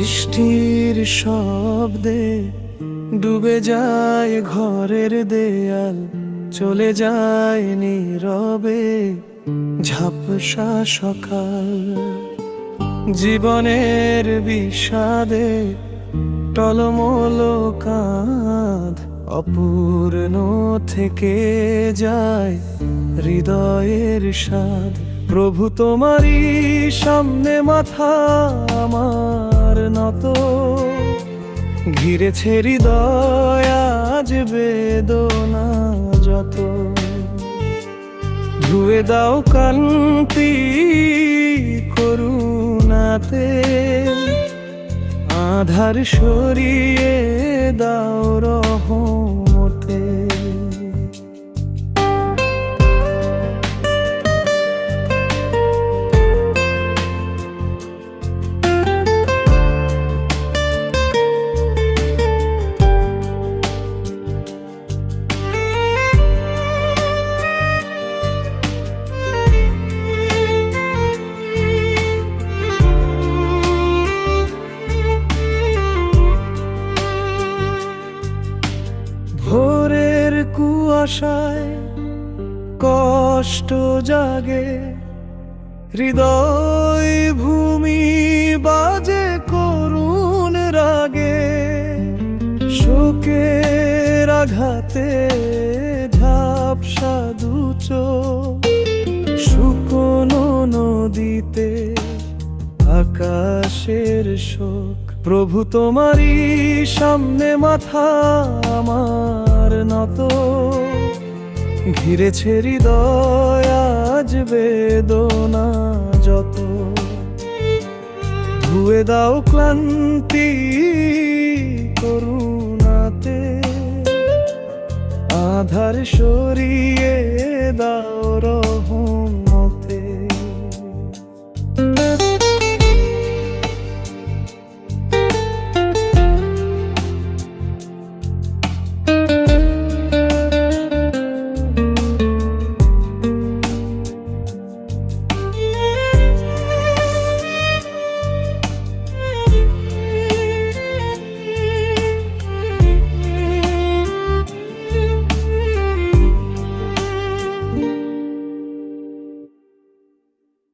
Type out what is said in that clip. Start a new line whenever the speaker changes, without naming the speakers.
বৃষ্টির শব্দে ডুবে যায় ঘরের দেয়াল, চলে যায় নীরবে ঝাপসা সকাল। জীবনের বিষাদে টলমল কাঁধ অপূর্ণ থেকে যায় হৃদয়ের স্বাদ। প্রভু তোমারই সামনে মাথা আমার নত ঘিরেছে হৃদয় আজ বেদনা যত। ধুয়ে দাও কান্তি করুণাতে আধার সরিয়ে দাও কুয়াশায় কষ্ট জাগে, হৃদয় ভূমি বাজে করুণ রাগে, শোকের আঘাতে ঝাপসা দুচ শুকনো নদীতে আকাশের শোক। প্রভু তোমারই সামনে মাথা আমার। নত ঘিরেছে হৃদয় আজ বেদনা যত। ধুয়ে দাও ক্লান্তি করুণাতে আধার সরিয়ে দাও রহম।